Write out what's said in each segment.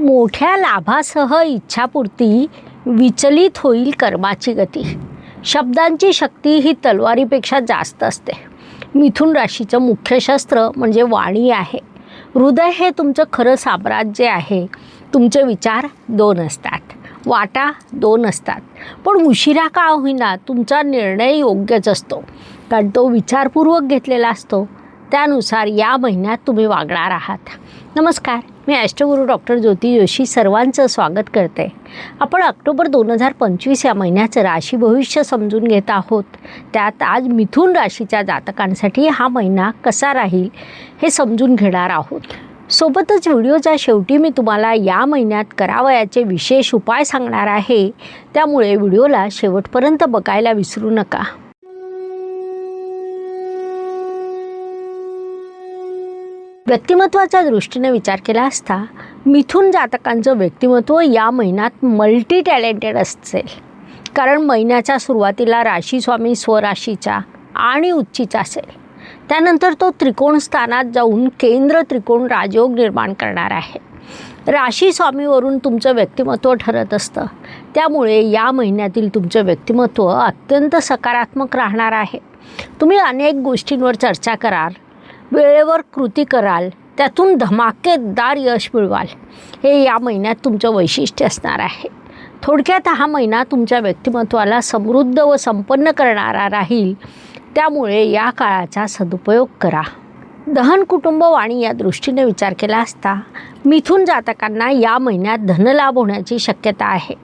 मोठ्या लाभासह इच्छापूर्ती विचलित होईल कर्माची गती. शब्दांची शक्ती ही तलवारीपेक्षा जास्त असते. मिथुन राशीचं मुख्य शस्त्र म्हणजे वाणी आहे. हृदय हे तुमचं खरं साम्राज्य आहे. तुमचे विचार दोन असतात. वाटा दोन असतात. पण उशिरा का होईना तुमचा निर्णय योग्यच असतो. कारण तो विचारपूर्वक घेतलेला असतो. त्यानुसार या महिन्यात तुम्ही वागणार आहात. नमस्कार मी अष्टगुरू डॉक्टर ज्योती जोशी सर्वांचं स्वागत करते. आपण ऑक्टोबर दोन हजार पंचवीस या महिन्याचं राशी भविष्य समजून घेत आहोत. त्यात आज मिथुन राशीच्या जातकांसाठी हा महिना कसा राहील हे समजून घेणार आहोत. सोबतच व्हिडिओच्या शेवटी मी तुम्हाला या महिन्यात करावयाचे विशेष उपाय सांगणार आहे. त्यामुळे व्हिडिओला शेवटपर्यंत बघायला विसरू नका. व्यक्तिमत्वाच्या दृष्टीने विचार केला असता मिथुन जातकांचं व्यक्तिमत्व या महिन्यात मल्टी टॅलेंटेड असेल. कारण महिन्याच्या सुरुवातीला राशीस्वामी स्वराशीचा आणि उच्चीचा असेल. त्यानंतर तो त्रिकोण स्थानात जाऊन केंद्र त्रिकोण राजयोग निर्माण करणार आहे. राशी स्वामीवरून तुमचं व्यक्तिमत्व ठरत असतं. त्यामुळे या महिन्यातील तुमचं व्यक्तिमत्व अत्यंत सकारात्मक राहणार आहे. तुम्ही अनेक गोष्टींवर चर्चा कराल वेळेवर कृती कराल त्यातून धमाकेदार यश मिळवाल. हे या महिन्यात तुमचं वैशिष्ट्य असणार आहे. थोडक्यात हा महिना तुमच्या व्यक्तिमत्वाला समृद्ध व संपन्न करणारा राहील. त्यामुळे या काळाचा सदुपयोग करा. दहन कुटुंब वाणी या दृष्टीने विचार केला असता मिथून जातकांना या महिन्यात धनलाभ होण्याची शक्यता आहे.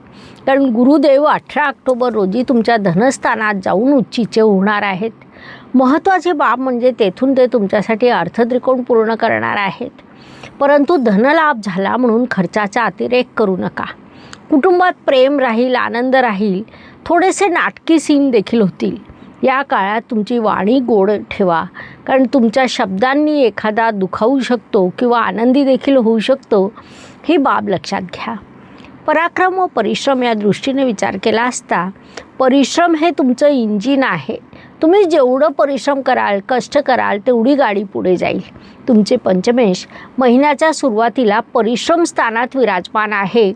कारण गुरुदेव अठरा ऑक्टोबर रोजी तुमच्या धनस्थानात जाऊन उच्चीचे होणार आहेत. महत्त्वाची बाब म्हणजे तेथून ते तुमच्यासाठी अर्थत्रिकोण पूर्ण करणार आहेत. परंतु धनलाभ झाला म्हणून खर्चाचा अतिरेक करू नका. कुटुंबात प्रेम राहील आनंद राहील थोडेसे नाटकी सीन देखील होतील. या काळात तुमची वाणी गोड ठेवा कारण तुमच्या शब्दांनी एखादा दुखावू शकतो किंवा आनंदी देखील होऊ शकतो ही बाब लक्षात घ्या. पराक्रम व परिश्रम या दृष्टीने विचार केला असता परिश्रम हे तुमचं इंजिन आहे. तुम्ही जेवढं परिश्रम कराल कष्ट कराल तेवढी गाडी पुढे जाईल. तुमचे पंचमेश महिन्याच्या सुरुवातीला परिश्रम स्थानात विराजमान आहे.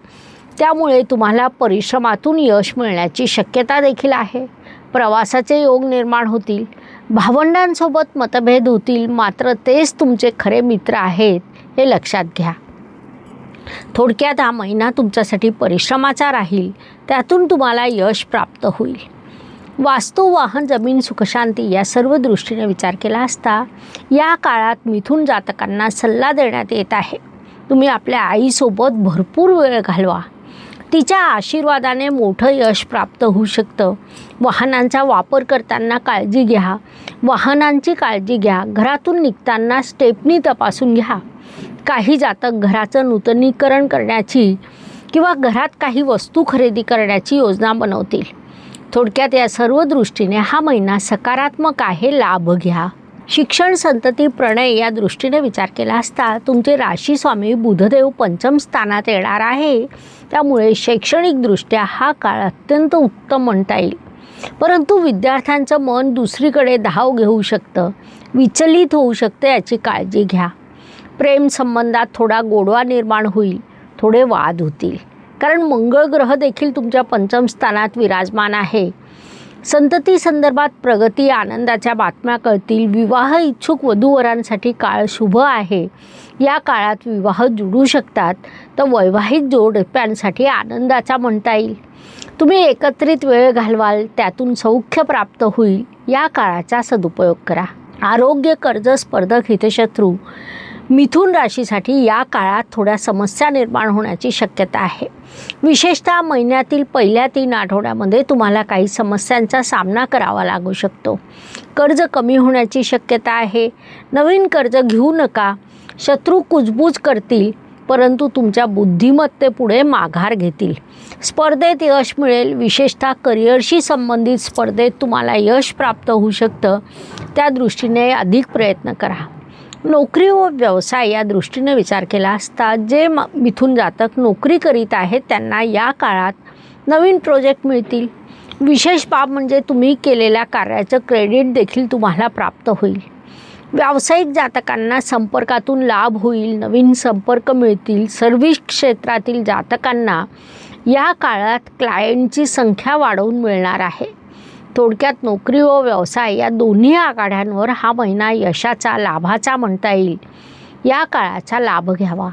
त्यामुळे तुम्हाला परिश्रमातून यश मिळण्याची शक्यता देखील आहे. प्रवासाचे योग निर्माण होतील. भावंडांसोबत मतभेद होतील. मात्र तेच तुमचे खरे मित्र आहेत हे लक्षात घ्या. थोडक्यात हा महिना तुमच्यासाठी परिश्रमाचा राहील. त्यातून तुम्हाला यश प्राप्त होईल. वास्तू वाहन जमीन सुखशांती या सर्व दृष्टीने विचार केला असता या काळात मिथून जातकांना सल्ला देण्यात येत आहे. तुम्ही आपल्या आईसोबत भरपूर वेळ घालवा. तिच्या आशीर्वादाने मोठं यश प्राप्त होऊ शकतं. वाहनांचा वापर करताना काळजी घ्या. वाहनांची काळजी घ्या. घरातून निघताना स्टेपनी तपासून घ्या. काही जातक घराचं नूतनीकरण करण्याची किंवा घरात काही वस्तू खरेदी करण्याची योजना बनवतील. थोडक्यात या सर्व दृष्टीने हा महिना सकारात्मक आहे लाभ घ्या. शिक्षण संतती प्रणय या दृष्टीने विचार केला असता तुमचे राशी स्वामी बुधदेव पंचम स्थानात येणार आहे. त्यामुळे शैक्षणिकदृष्ट्या हा काळ अत्यंत उत्तम म्हणता येईल. परंतु विद्यार्थ्यांचं मन दुसरीकडे धाव घेऊ शकतं विचलित होऊ शकतं याची काळजी घ्या. प्रेमसंबंधात थोडा गोडवा निर्माण होईल थोडे वाद होतील. कारण मंगळ ग्रह देखील तुमच्या पंचम स्थानात विराजमान आहे. संतती संदर्भात प्रगती आनंदाच्या बातम्या कळतील. विवाह इच्छुक वधूवरांसाठी काळ शुभ आहे. या काळात विवाह जुळू शकतात. तर वैवाहिक जोडप्यांसाठी आनंदाचा म्हणता येईल. तुम्ही एकत्रित वेळ घालवाल त्यातून सौख्य प्राप्त होईल. या काळाचा सदुपयोग करा. आरोग्य कर्ज स्पर्धक हितशत्रू. मिथुन राशीसाठी या काळात थोड्या समस्या निर्माण होण्याची शक्यता आहे. विशेषतः महिन्यातील पहिल्या तीन आठवड्यामध्ये तुम्हाला काही समस्यांचा सामना करावा लागू शकतो. कर्ज कमी होण्याची शक्यता आहे. नवीन कर्ज घेऊ नका. शत्रू कुजबूज करतील परंतु तुमच्या बुद्धिमत्तेपुढे माघार घेतील. स्पर्धेत यश मिळेल. विशेषतः करिअरशी संबंधित स्पर्धेत तुम्हाला यश प्राप्त होऊ शकतं. त्या दृष्टीने अधिक प्रयत्न करा. नोकरी व व्यवसाय या दृष्टीने विचार केला असता जे म मिथून जातक नोकरी करीत आहेत त्यांना या काळात नवीन प्रोजेक्ट मिळतील. विशेष बाब म्हणजे तुम्ही केलेल्या कार्याचं क्रेडिट देखील तुम्हाला प्राप्त होईल. व्यावसायिक जातकांना संपर्कातून लाभ होईल नवीन संपर्क मिळतील. सर्व्हिस क्षेत्रातील जातकांना या काळात क्लायंटची संख्या वाढवून मिळणार आहे. थोडक्यात नोकरी व व्यवसाय या दोन्ही आघाड्यांवर हा महिना यशाचा लाभाचा म्हणता येईल. या काळाचा लाभ घ्यावा.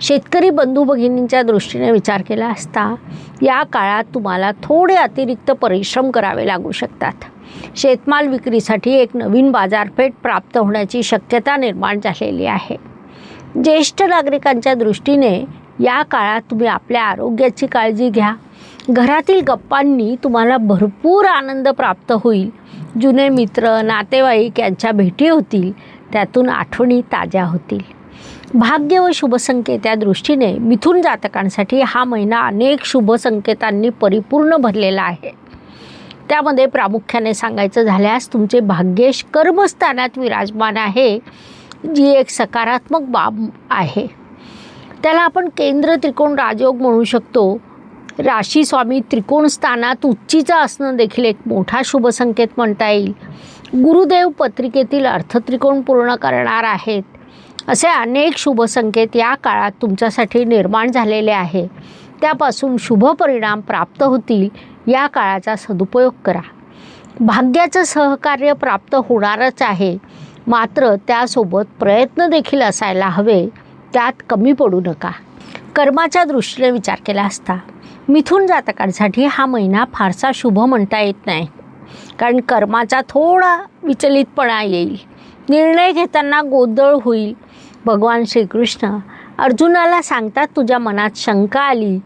शेतकरी बंधू भगिनींच्या दृष्टीने विचार केला असता या काळात तुम्हाला थोडे अतिरिक्त परिश्रम करावे लागू शकतात. शेतमाल विक्रीसाठी एक नवीन बाजारपेठ प्राप्त होण्याची शक्यता निर्माण झालेली आहे. ज्येष्ठ नागरिकांच्या दृष्टीने या काळात तुम्ही आपल्या आरोग्याची काळजी घ्या. घरातील गप्पांनी तुम्हाला भरपूर आनंद प्राप्त होईल. जुने मित्र नातेवाईक यांच्या भेटी होतील. त्यातून आठवणी ताज्या होतील. भाग्य व शुभसंकेत या दृष्टीने मिथून जातकांसाठी हा महिना अनेक शुभसंकेतांनी परिपूर्ण भरलेला आहे. त्यामध्ये प्रामुख्याने सांगायचं झाल्यास तुमचे भाग्येश कर्मस्थानात विराजमान आहे जी एक सकारात्मक बाब आहे. त्याला आपण केंद्र त्रिकोण राजयोग म्हणू शकतो. राशी स्वामी त्रिकोण स्थानात उच्चीचा असणं देखील एक मोठा शुभसंकेत म्हणता येईल. गुरुदेव पत्रिकेतील अर्थत्रिकोण पूर्ण करणार आहेत. असे अनेक शुभसंकेत या काळात तुमच्यासाठी निर्माण झालेले आहे. त्यापासून शुभ परिणाम प्राप्त होतील या काळाचा सदुपयोग करा. भाग्याचं सहकार्य प्राप्त होणारच आहे. मात्र त्यासोबत प्रयत्न देखील असायला हवे त्यात कमी पडू नका. कर्माच्या दृष्टीने विचार केला असता. मिथून जातकांसाठी हा महिना फारसा शुभ म्हणता येत नाही. कारण कर्माचा थोडा विचलितपणा येईल. निर्णय घेताना गोंधळ होईल. भगवान श्रीकृष्ण अर्जुनाला सांगतात तुझ्या मनात शंका आली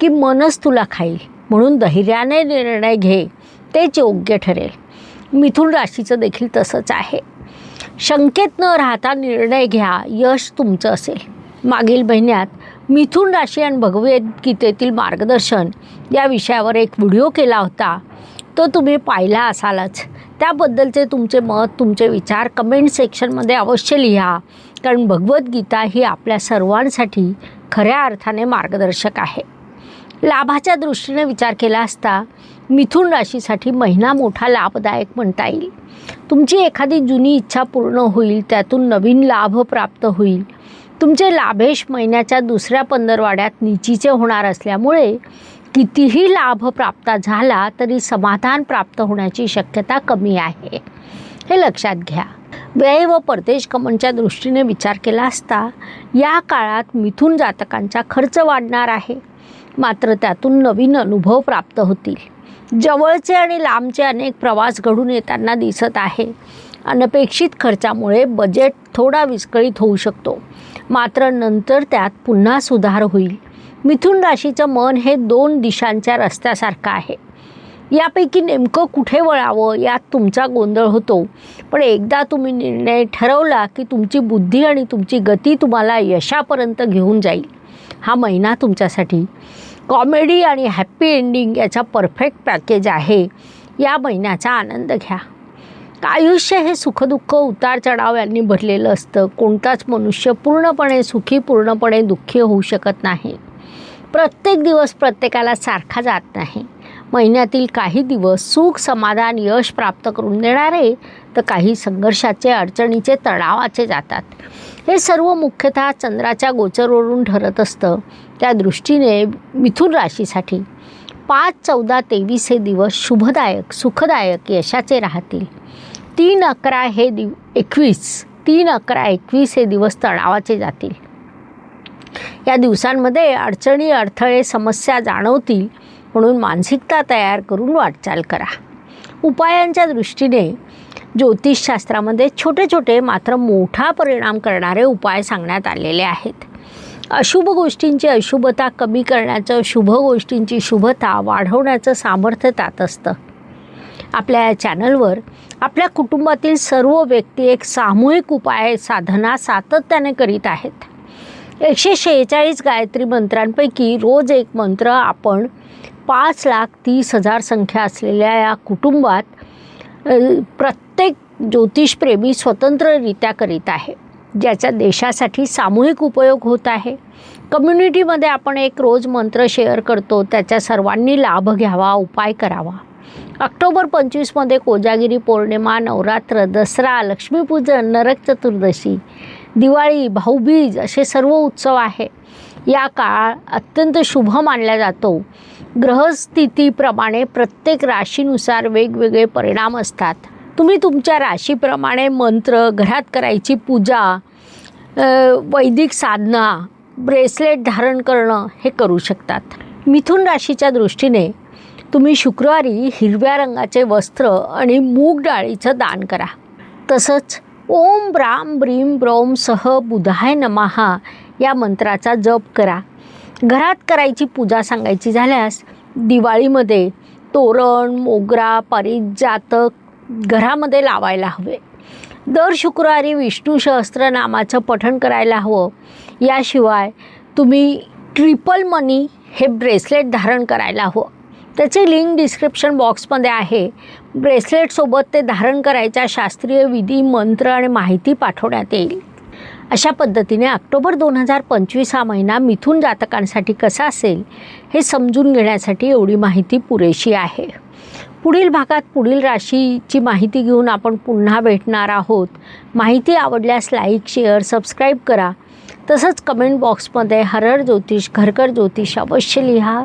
की मनच तुला खाईल. म्हणून धैर्याने निर्णय घे. तेच योग्य ठरेल. मिथुन राशीचं देखील तसंच आहे. शंकेत न राहता निर्णय घ्या. यश तुमचं असेल. मागील महिन्यात मिथुन राशी आणि भगवद्गीतेतील मार्गदर्शन या विषयावर एक व्हिडिओ केला होता. तो तुम्ही पाहिला असालच. त्याबद्दलचे तुमचे मत तुमचे विचार कमेंट सेक्शनमध्ये अवश्य लिहा. कारण भगवद्गीता ही आपल्या सर्वांसाठी खऱ्या अर्थाने मार्गदर्शक आहे. लाभाच्या दृष्टीने विचार केला असता मिथुन राशीसाठी महिना मोठा लाभदायक म्हणता येईल. तुमची एखादी जुनी इच्छा पूर्ण होईल त्यातून नवीन लाभ प्राप्त होईल. तुमचे लाभेश महिन्याच्या दुसऱ्या पंधरवाड्यात निचीचे होणार असल्यामुळे कितीही लाभ प्राप्त झाला तरी समाधान प्राप्त होण्याची शक्यता कमी आहे. हे लक्षात घ्या. व्यय व परदेश गमनच्या दृष्टीने विचार केला असता या काळात मिथून जातकांचा खर्च वाढणार आहे. मात्र त्यातून नवीन अनुभव प्राप्त होतील. जवळचे आणि लांबचे अनेक प्रवास घडून येताना दिसत आहे. अनपेक्षित खर्चामुळे बजेट थोडा विस्कळीत होऊ शकतो. मात्र नंतर त्यात पुन्हा सुधार होईल. मिथुन राशीचं मन हे दोन दिशांच्या रस्त्यासारखं आहे. यापैकी नेमकं कुठे वळावं यात तुमचा गोंधळ होतो. पण एकदा तुम्ही निर्णय ठरवला की तुमची बुद्धी आणि तुमची गती तुम्हाला यशापर्यंत घेऊन जाईल. हा महिना तुमच्यासाठी. कॉमेडी आणि हॅप्पी एंडिंग याचा परफेक्ट पॅकेज आहे. या महिन्याचा आनंद घ्या. आयुष्य हे सुखदुःख उतार चढाव यांनी भरलेलं असतं? कोणताच मनुष्य पूर्णपणे सुखी पूर्णपणे दुःखी होऊ शकत नाही. प्रत्येक दिवस प्रत्येकाला सारखा जात नाही. महिन्यातील काही दिवस सुख समाधान यश प्राप्त करून देणारे तर काही संघर्षाचे अडचणीचे तणावाचे जातात. हे सर्व मुख्यतः चंद्राच्या गोचरवरून ठरत असतं. त्या दृष्टीने मिथुन राशीसाठी पाच चौदा तेवीस हे दिवस शुभदायक सुखदायक यशाचे राहतील. तीन अकरा हे दिव एकवीस तीन अकरा एकवीस हे दिवस तणावाचे जातील. या दिवसांमध्ये अडचणी अडथळे समस्या जाणवतील म्हणून मानसिकता तयार करून वाटचाल करा. उपायांच्या दृष्टीने ज्योतिषशास्त्रामध्ये छोटे छोटे मात्र मोठा परिणाम करणारे उपाय सांगण्यात आलेले आहेत. अशुभ गोष्टींची अशुभता कमी करण्याचं शुभ गोष्टींची शुभता वाढवण्याचं सामर्थ्य त्यात असतं. आपल्या या चॅनलवर. आपल्या कुटुंबातील सर्व व्यक्ती एक सामूहिक उपाय साधना सातत्याने करीत आहेत. एकशे शेहेचाळीस गायत्री मंत्रांपैकी रोज एक मंत्र आपण पाच लाख तीस हजार संख्या असलेल्या या कुटुंबात प्रत्येक ज्योतिषप्रेमी स्वतंत्ररित्या करीत आहे. ज्याचा देशासाठी सामूहिक उपयोग होत आहे. कम्युनिटीमध्ये आपण एक रोज मंत्र शेअर करतो. त्याचा सर्वांनी लाभ घ्यावा उपाय करावा. ऑक्टोबर पंचवीसमध्ये कोजागिरी पौर्णिमा नवरात्र दसरा लक्ष्मीपूजन नरक चतुर्दशी दिवाळी भाऊबीज असे सर्व उत्सव आहे. या काळ अत्यंत शुभ मानला जातो. ग्रहस्थितीप्रमाणे प्रत्येक राशीनुसार वेगवेगळे परिणाम असतात. तुम्ही तुमच्या राशीप्रमाणे मंत्र घरात करायची पूजा वैदिक साधना ब्रेसलेट धारण करणं हे करू शकतात. मिथुन राशीच्या दृष्टीने तुम्ही शुक्रवारी हिरव्या रंगाचे वस्त्र आणि मूग डाळीचं दान करा. तसंच ओम ब्राम ब्रीम ब्रोम सह बुधाय नमहा या मंत्राचा जप करा. घरात करायची पूजा सांगायची झाल्यास दिवाळीमध्ये तोरण मोगरा पारिजातक घरामध्ये लावायला हवे. दर शुक्रवारी विष्णू सहस्त्रनामाचं पठण करायला हवं. याशिवाय तुम्ही ट्रिपल मनी हे ब्रेसलेट धारण करायला हवं. त्याची लिंक डिस्क्रिप्शन बॉक्समध्ये आहे. ब्रेसलेटसोबत ते धारण करायच्या शास्त्रीय विधी मंत्र आणि माहिती पाठवण्यात येईल. अशा पद्धतीने ऑक्टोबर दोन हजार पंचवीस हा महिना मिथून जातकांसाठी कसा असेल हे समजून घेण्यासाठी एवढी माहिती पुरेशी आहे. पुढील भागात पुढील राशीची माहिती घेऊन आपण पुन्हा भेटणार आहोत. माहिती आवडल्यास लाईक शेअर सबस्क्राईब करा. तसंच कमेंट बॉक्समध्ये हरर ज्योतिष घरकर ज्योतिष अवश्य लिहा.